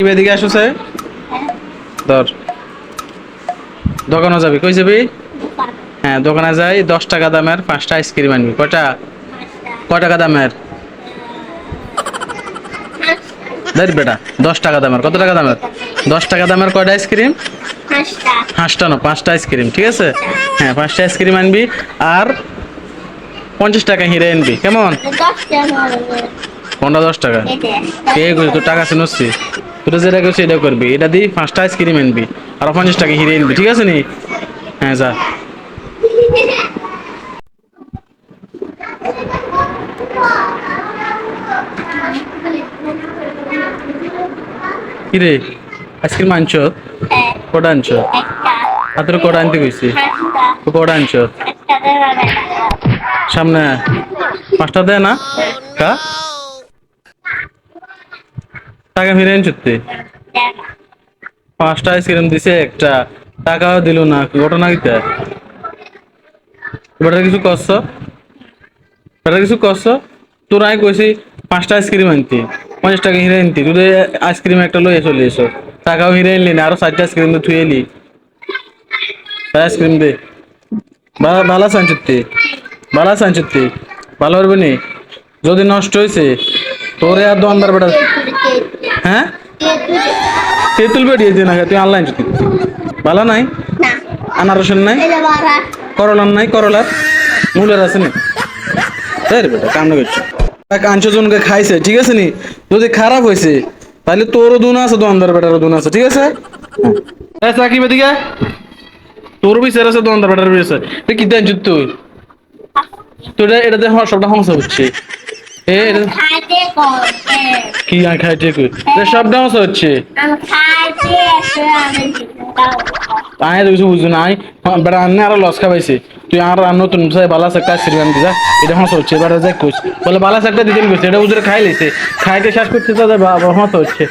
কি এদিকে আসো সে ধর। দোকানে যাবি। কই যাবি? হ্যাঁ দোকানে যাই। দশ টাকা দামের পাঁচটা আইসক্রিম আনবি। কয়টা? কয় টাকা দামের? দেখ বেটা দশ টাকা দামের। কত টাকা দামের? দশ টাকা দামের কয়টা আইসক্রিম? পাঁচটা পাঁচটা না পাঁচটা আইসক্রিম ঠিক আছে? হ্যাঁ পাঁচটা আইসক্রিম আনবি আর পঞ্চাশ টাকা হিরে আনবি। কেমন? পনেরো দশ টাকা। কে টাকা চিনছি তোর যেটা কইছি এটা করবি। এটা দি পাঁচটা আইসক্রিম আনবি। আর পঞ্চাশ টাকা হিরে আনবি, ঠিক আছে নি? হ্যাঁ যা। কিরে? আইসক্রিম আনছো? কটা আনছো? হাতের কটা আনতে কইছি। কটা আনছো? সামনে পাঁচটা দেয় না? কা? টাকা ফিরে আনছো তুই পাঁচটা আইসক্রিম দিছে, একটা টাকাও দিল না ঘটনা কিটা এবার কিছু করছ এবার কিছু করছ তোর আমি কইছি, পাঁচটা আইসক্রিম আনতি, পঞ্চাশ টাকা হিরে আনতি, তুই আইসক্রিম একটা লয়ে চলে এসো। টাকাও হিরে আনলি না, আরও চারটা আইসক্রিম তো থুয়ে এলি আইসক্রিম দে। ভালো সানচুত্তি ভালো সানচুত্তি ভালো পারবে নি? যদি নষ্ট হয়েছে তোরে আর দোকানদার বেটা হ্যাঁ? তেঁতুল বেরিয়ে দিয়ে না তুই অনলাইন ভালো নাই? আনারসের নাই? করলার নাই? করলার? মূলের আছে নি? তাই বেটা কামনা করছি। কাঞ্চ জনকে খাইছে ঠিক আছে নি? যদি খারাপ হয়েছে তাহলে তোরও দুন আছে দোকানদার বেটারও দুন আছে ঠিক আছে? হ্যাঁ চাকি বেদিকে তোর বিচার আছে দোকানদার বেটার বিচার তুই কি দেন তুই? তোর এটা দেখো সবটা সমস্যা হচ্ছে। এ এটা খাইতে করতে কি আর খাইতে কই? সবটা সমস্যা হচ্ছে। আয় বুঝছ না আয় বেড়া আন্নে আরও লস খাবাইছে। তুই আর আর নতুন সাই বালাস একটা সিরিয়ান দিছা এটা হাসা হচ্ছে এবার যাই বলে বালাস একটা দিতেন কইছে এটা উজরে খাই লেছে খাইতে শেষ করতে হচ্ছে।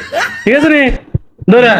ঠিক আছে রে? ধরে